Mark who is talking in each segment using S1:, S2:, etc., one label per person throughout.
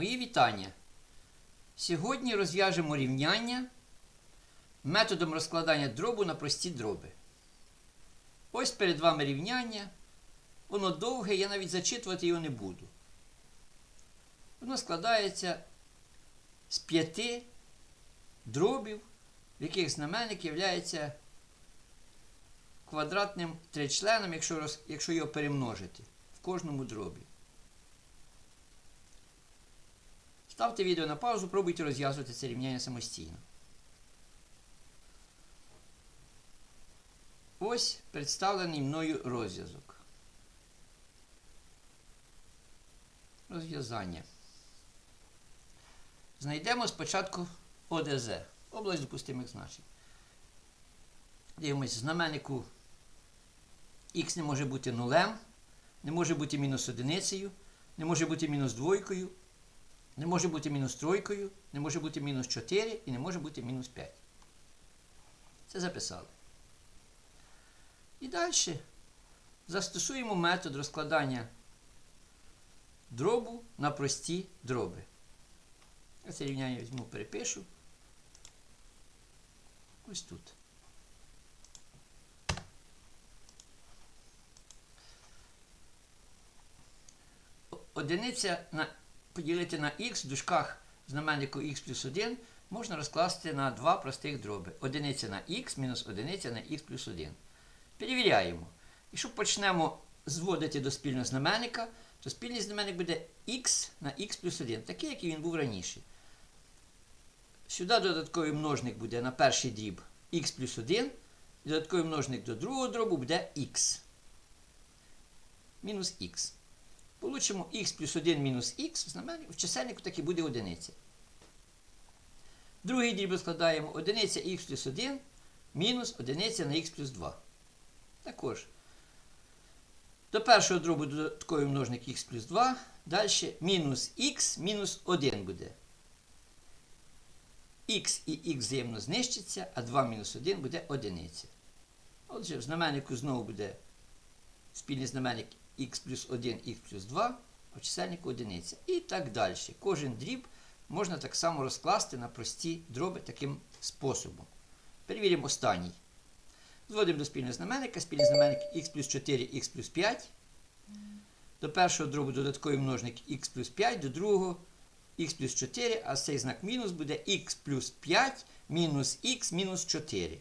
S1: Мої вітання. Сьогодні розв'яжемо рівняння методом розкладання дробу на прості дроби. Ось перед вами рівняння. Воно довге, я навіть зачитувати його не буду. Воно складається з п'яти дробів, в яких знаменник є квадратним тричленом, якщо, його перемножити в кожному дробі. Ставте відео на паузу, пробуйте розв'язувати це рівняння самостійно. Ось представлений мною розв'язок. Розв'язання. Знайдемо спочатку ОДЗ, область допустимих значень. Дивимось, знаменнику х не може бути нулем, не може бути мінус одиницею, не може бути мінус двойкою, не може бути мінус тройкою, не може бути мінус 4 і не може бути мінус 5. Це записали. І далі застосуємо метод розкладання дробу на прості дроби. Я це рівняння візьму, перепишу. Ось тут. Одиниця на, поділити на х в дужках знаменнику х плюс 1 можна розкласти на два простих дроби. Одиниця на х мінус одиниця на х плюс 1. Перевіряємо. Якщо почнемо зводити до спільного знаменника, то спільний знаменник буде х на х плюс 1, такий, який він був раніше. Сюди додатковий множник буде на перший дріб х плюс 1, додатковий множник до другого дробу буде х. Мінус х. Получимо х плюс 1 мінус х, в, чисельнику так і буде одиниця. Другий дріб складаємо одиниця х плюс 1 мінус одиниця на х плюс 2. Також. До першого дробу додатковий множник х плюс 2. Далі мінус х мінус 1 буде. х і х взаємно знищиться, а 2 мінус 1 буде одиниця. Отже, в знаменнику знову буде спільний знаменник х плюс 1, х плюс 2, а в чисельнику одиниця. І так далі. Кожен дріб можна так само розкласти на прості дроби таким способом. Перевіримо останній. Зводимо до спільного знаменника. Спільний знаменник х плюс 4, х плюс 5. До першого дробу додатковий множник х плюс 5, до другого х плюс 4, а цей знак мінус буде х плюс 5 мінус х мінус 4.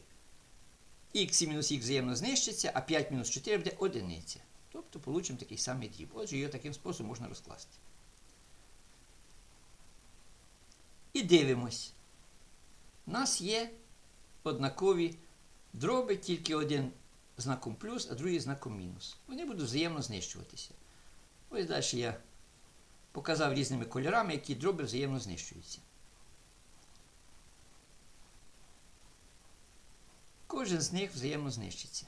S1: х і мінус х взаємно знищиться, а 5 мінус 4 буде одиниця. Тобто получимо такий самий дріб. Отже, його таким способом можна розкласти. І дивимось. У нас є однакові дроби, тільки один знаком плюс, а другий знаком мінус. Вони будуть взаємно знищуватися. Ось далі я показав різними кольорами, які дроби взаємно знищуються. Кожен з них взаємно знищиться.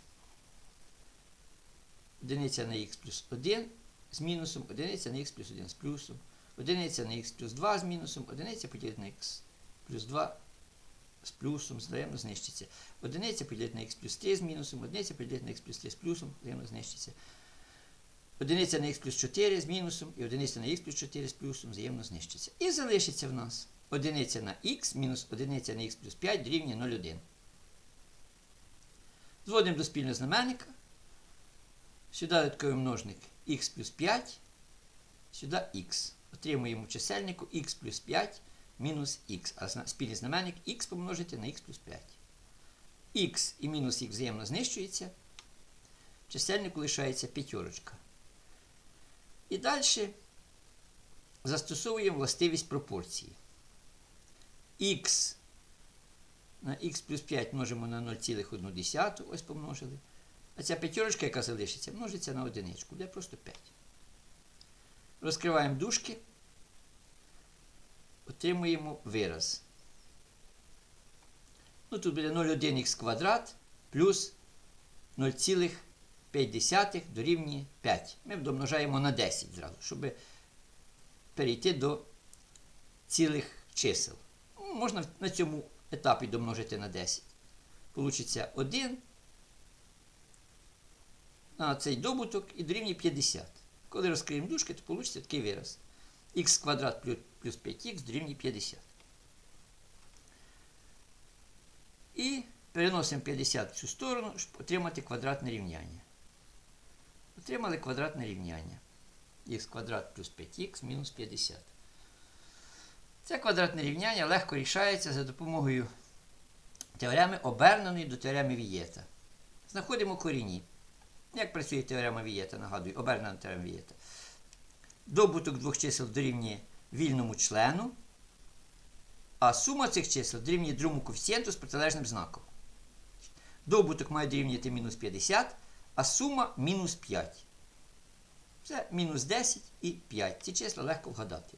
S1: Одиниця на х плюс 1 з мінусом, одиниця на х плюс 1 з плюсом, одиниця на х плюс 2 з мінусом, одиниця поділити на х плюс 2 з плюсом, взаємно знищиться. Одиниця поділити на х плюс 3 з мінусом, одиниця поділити на х плюс 3 з плюсом, взаємно знищиться. Одиниця на х плюс 4 з мінусом і одиниця на х плюс 4 з плюсом взаємно знищиться. І залишиться в нас одиниця на х мінус одиниця на х плюс 5 дорівнює 0,1. Зводимо до спільного знаменника. Сюди додатковий множник х плюс 5, сюди х. Отримуємо чисельнику х плюс 5 мінус х, а спільний знаменник х помножити на х плюс 5. х і мінус х взаємно знищується. В чисельнику лишається п'ятерочка. І далі застосовуємо властивість пропорції. х на х плюс 5 множимо на 0,1, ось помножили. А ця п'ятерочка, яка залишиться, множиться на одиничку, буде просто 5. Розкриваємо дужки, отримуємо вираз. Ну, тут буде 0,1х квадрат плюс 0,5 дорівнює 5. Ми домножаємо на 10 зразу, щоб перейти до цілих чисел. Ну, Можна на цьому етапі домножити на 10. Получиться 1 на цей добуток і дорівнює 50. Коли розкриємо дужки, то вийде такий вираз. х квадрат плюс, плюс 5х дорівнює 50. І переносимо 50 в цю сторону, щоб отримати квадратне рівняння. Отримали квадратне рівняння. х квадрат плюс 5х мінус 50. Це квадратне рівняння легко рішається за допомогою теореми, оберненої до теореми Вієта. Знаходимо корінні. Як працює теорема Вієта, нагадую, обернена теорема Вієта. Добуток двох чисел дорівнює вільному члену, а сума цих чисел дорівнює другому коефіцієнту з протилежним знаком. Добуток має дорівнювати мінус 50, а сума мінус 5. Це мінус 10 і 5. Ці числа легко вгадати.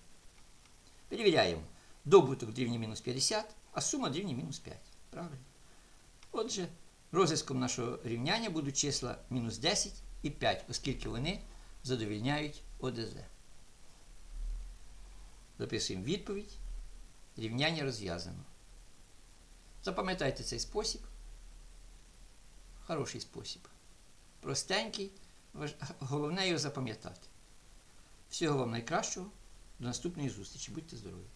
S1: Перевіряємо. Добуток дорівнює мінус 50, а сума дорівнює мінус 5. Правильно? Отже, розв'язком нашого рівняння будуть числа мінус 10 і 5, оскільки вони задовільняють ОДЗ. Записуємо відповідь. Рівняння розв'язано. Запам'ятайте цей спосіб. Хороший спосіб. Простенький. Головне його запам'ятати. Всього вам найкращого. До наступної зустрічі. Будьте здорові!